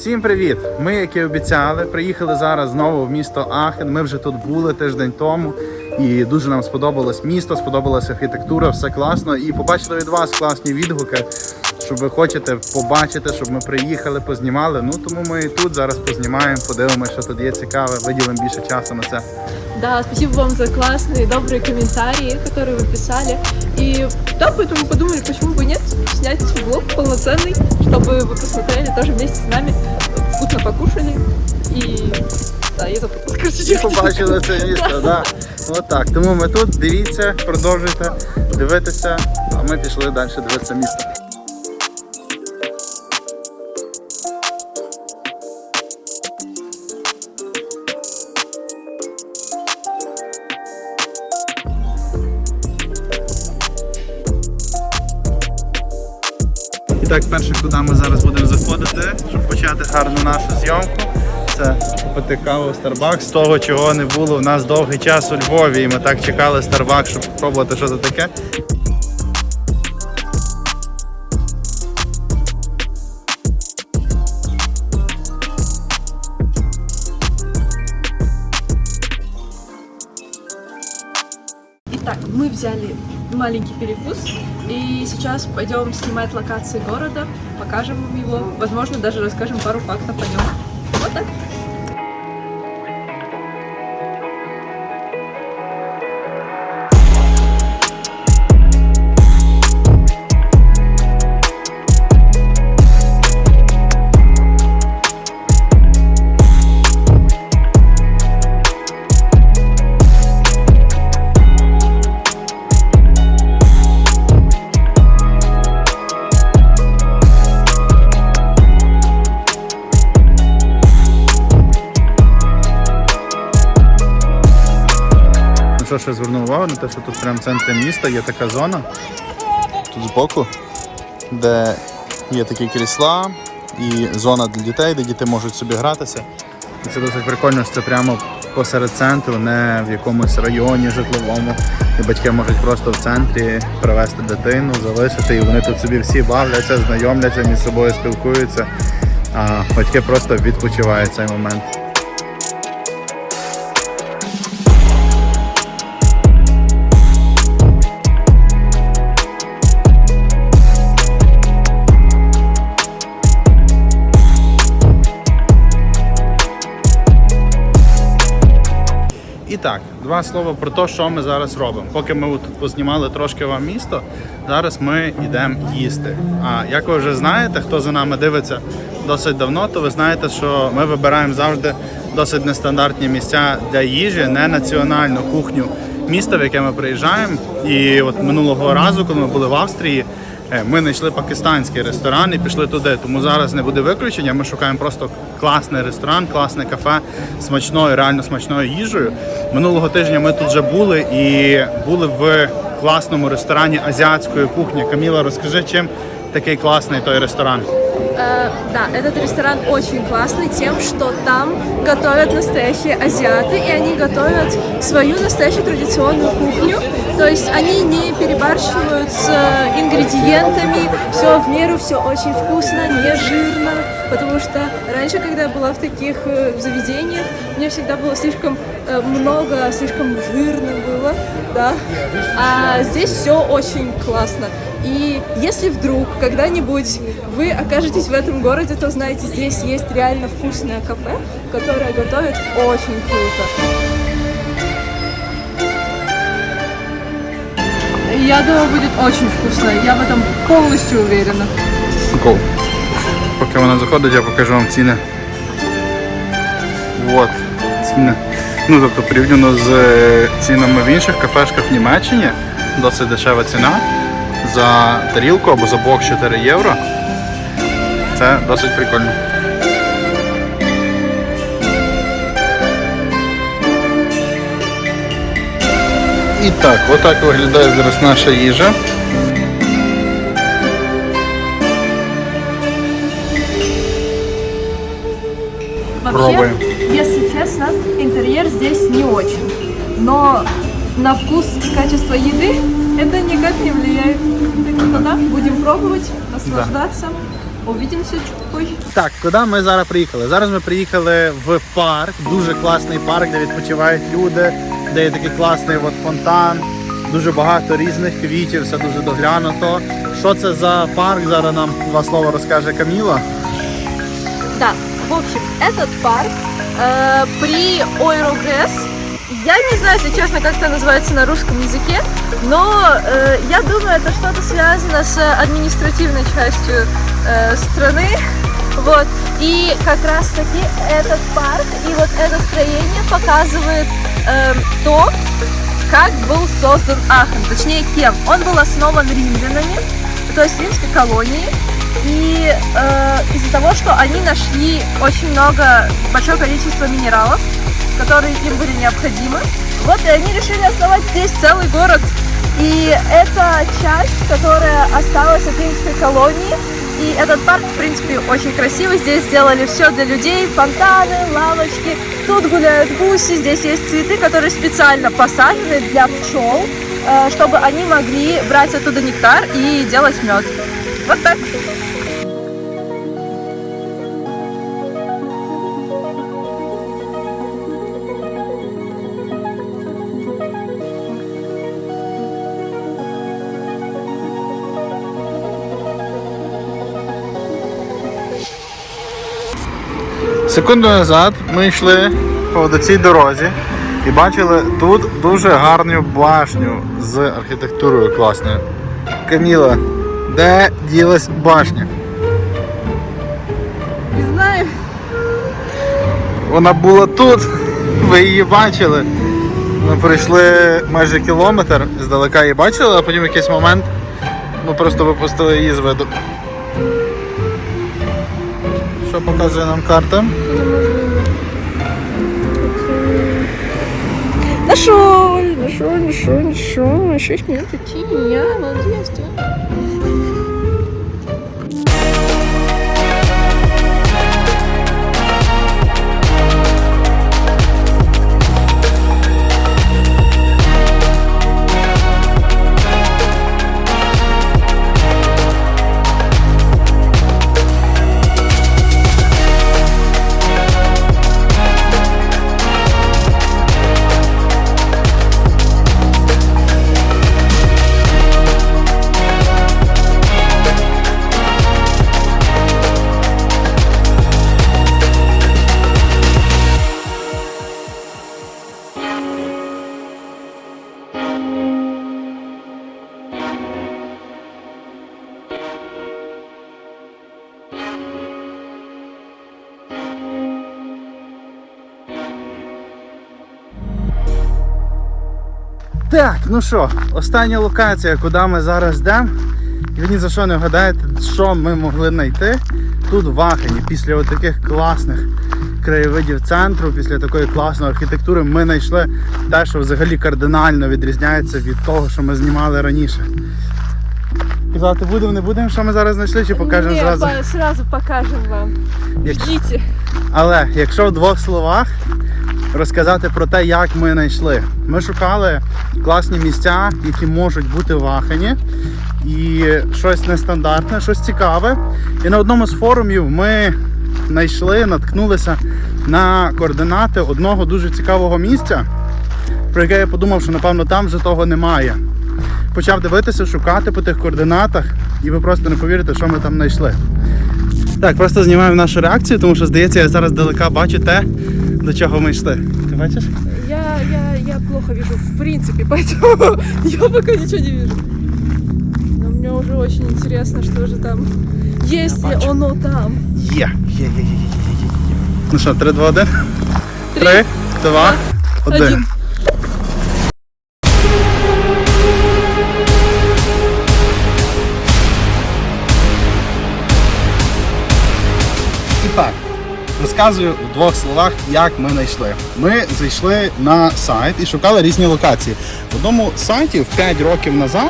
Всім привіт! Ми, як і обіцяли, приїхали зараз знову в місто Ахен. Ми вже тут були тиждень тому, і дуже нам сподобалось місто, сподобалася архітектура, все класно. І побачили від вас класні відгуки, що ви хочете побачити, щоб ми приїхали, познімали. Ну тому ми і тут зараз познімаємо, подивимося, що тут є цікаве, виділимо більше часу на це. Да, спасибо вам за классные, добрые комментарии, которые вы писали. И да, поэтому подумали, почему бы нет, снять влог полноценный, чтобы вы посмотрели тоже вместе с нами, вкусно покушали. і да, я я хотела Побачили це місто, да. Отак. Тому ми тут. Дивіться, продовжуйте дивитися, а ми пішли далі дивитися місто. Так, перше, куди ми зараз будемо заходити, щоб почати гарну нашу зйомку. Це купити каву в Starbucks, того, чого не було в нас довгий час у Львові. І ми так чекали Starbucks, щоб спробувати, що це таке. Итак, мы взяли маленький перекус и сейчас пойдем снимать локации города, покажем вам его, возможно, даже расскажем пару фактов о нем. Що я звернув увагу на те, що тут прямо в центрі міста є така зона, тут збоку, де є такі крісла і зона для дітей, де діти можуть собі гратися. І це досить прикольно, що це прямо посеред центру, не в якомусь районі житловому. І батьки можуть просто в центрі привезти дитину, залишити, і вони тут собі всі бавляться, знайомляться, між собою спілкуються. А батьки просто відпочивають цей момент. Так, два слова про те, що ми зараз робимо. Поки ми тут познімали трошки вам місто, зараз ми йдемо їсти. А як ви вже знаєте, хто за нами дивиться досить давно, то ви знаєте, що ми вибираємо завжди досить нестандартні місця для їжі, не національну кухню міста, в яке ми приїжджаємо. І от минулого разу, коли ми були в Австрії, Ми знайшли пакистанський ресторан і пішли туди. Тому зараз не буде виключення. Ми шукаємо просто класний ресторан, класне кафе з смачною, реально смачною їжею. Минулого тижня ми тут вже були і були в класному ресторані азіатської кухні. Каміла, розкажи, чим такий класний той ресторан. Э, да, этот ресторан очень классный тем, что там готовят настоящие азиаты, и они готовят свою настоящую традиционную кухню. Есть они не перебарщивают с ингредиентами, все в меру, все очень вкусно, не жирно. Потому что раньше, когда я была в таких э, заведениях, мне всегда было слишком э, много, слишком жирно было, да. А здесь все очень классно. И если вдруг когда-нибудь вы окажетесь в этом городе, то знаете, здесь есть реально вкусное кафе, которое готовит очень круто. Я думаю, будет очень вкусно. Я в этом полностью уверена. Гол. Поки вона заходить, я покажу вам ціни. Вот, ціни. Ну, тобто порівняно з е, цінами в інших кафешках в Німеччині, досить дешева ціна. За тарілку або за бок 4 євро. Це досить прикольно. І так, отак виглядає зараз наша їжа. Вообще, Пробуем. если честно, интерьер здесь не очень. Но на вкус и качество еды это никак не влияет. Так что да, будем пробовать, наслаждаться. Увидимся чуть позже. Так, куди ми зараз приїхали? Зараз ми приїхали в парк, дуже класний парк, де відпочивають люди, де є такий класний от фонтан, дуже багато різних квітів, все дуже доглянуто. Що це за парк? Зараз нам два слова розкаже Каміла. Да, в общем, этот парк э, при Ойругэс, я не знаю, если честно, как это называется на русском языке, но э, я думаю, это что-то связано с административной частью э, страны. Вот. И как раз таки этот парк и вот это строение показывает э, то, как был создан Ахен, точнее кем. Он был основан римлянами, то есть римской колонией. И э, из-за того, что они нашли очень много, большое количество минералов, которые им были необходимы, вот и они решили основать здесь целый город. И это часть, которая осталась от римской колонии. И этот парк, в принципе, очень красивый. Здесь сделали все для людей, фонтаны, лавочки. Тут гуляют гуси, здесь есть цветы, которые специально посажены для пчел, э, чтобы они могли брать оттуда нектар и делать мед. Вот так. Секунду назад ми йшли по цій дорозі і бачили тут дуже гарну башню з архітектурою класною. Каміла, де ділась башня? Не знаю. Вона була тут, ви її бачили. Ми пройшли майже кілометр, здалека її бачили, а потім в якийсь момент ми просто випустили її з виду. Що показує нам карта? Нашел, нашел, нашел, нашел. 6 минут идти. Я молодец. Так, ну що, остання локація, куди ми зараз йдемо. І ви ні за що не вгадаєте, що ми могли знайти тут в Ахені. Після от таких класних краєвидів центру, після такої класної архітектури, ми знайшли те, що взагалі кардинально відрізняється від того, що ми знімали раніше. Казати будемо, не будемо, що ми зараз знайшли, чи покажемо Не, зразу. па- сразу покажем вам. Як-. Але якщо в двох словах розказати про те, як ми знайшли. Ми шукали класні місця, які можуть бути в Ахені, і щось нестандартне, щось цікаве. І на одному з форумів ми знайшли, наткнулися на координати одного дуже цікавого місця, про яке я подумав, що напевно там вже того немає. Почав дивитися, шукати по тих координатах, і ви просто не повірите, що ми там знайшли. Так, просто знімаємо нашу реакцію, тому що здається, я зараз далека бачу те, до чого ми йшли. Ти бачиш? Я, я, я плохо вижу, в принципе, поэтому я пока ничего не вижу. Но мне уже очень интересно, что же там, если бачу. оно там. Є, є, є, є, є, є, є. Ну що, 3, 2, 1? Три, 3, 2, Один. 1. І так, Розказую в двох словах, як ми знайшли. Ми зайшли на сайт і шукали різні локації. В одному сайті в 5 років назад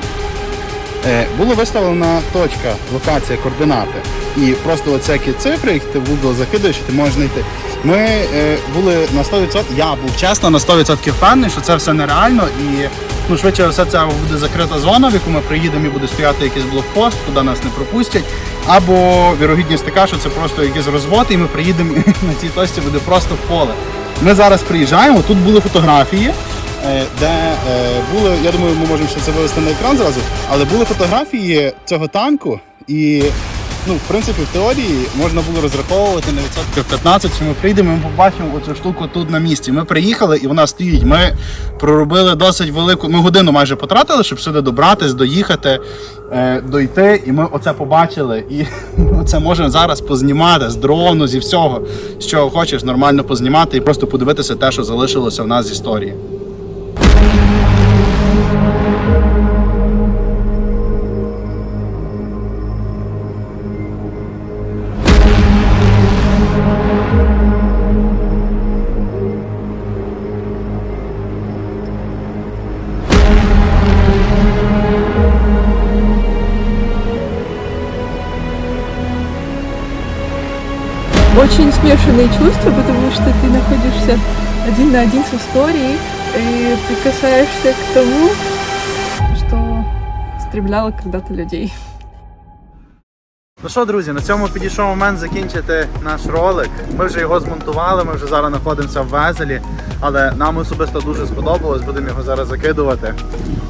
е, було виставлена точка, локація, координати. І просто оці які цифри, які ти в Google закидаєш, ти можеш знайти. Ми е, були на 100%, я був чесно на 100% впевнений, що це все нереально і ну, швидше все це буде закрита зона, в яку ми приїдемо і буде стояти якийсь блокпост, куди нас не пропустять. Або вірогідність така, що це просто якийсь розвод, і ми приїдемо на цій тості буде просто поле. Ми зараз приїжджаємо, тут були фотографії, е, де е, були, я думаю, ми можемо ще це вивести на екран зразу, але були фотографії цього танку, і ну, в принципі, в теорії можна було розраховувати на відсотків 15, що ми прийдемо ми побачимо оцю штуку тут на місці. Ми приїхали і вона стоїть. Ми проробили досить велику. Ми годину майже потратили, щоб сюди добратись, доїхати, е, дойти. І ми оце побачили. І це можемо зараз познімати з дрону, зі всього, чого хочеш, нормально познімати і просто подивитися те, що залишилося в нас з історії. Очень смешанные чувства, потому что ты находишься один на один с историей и прикасаешься к тому, что стребляло когда-то людей. Ну що, друзі, на цьому підійшов момент закінчити наш ролик. Ми вже його змонтували, ми вже зараз знаходимося в Везелі, але нам особисто дуже сподобалось, будемо його зараз закидувати.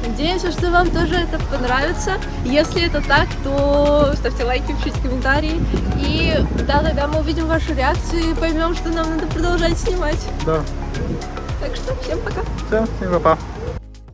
Надеемся, что вам тоже это понравится. Если это так, то ставьте лайки, пишите комментарии. И да, тогда мы увидим вашу реакцию и поймем, что нам надо продолжать снимать. Да. Так что всем пока. Все, всім па-па.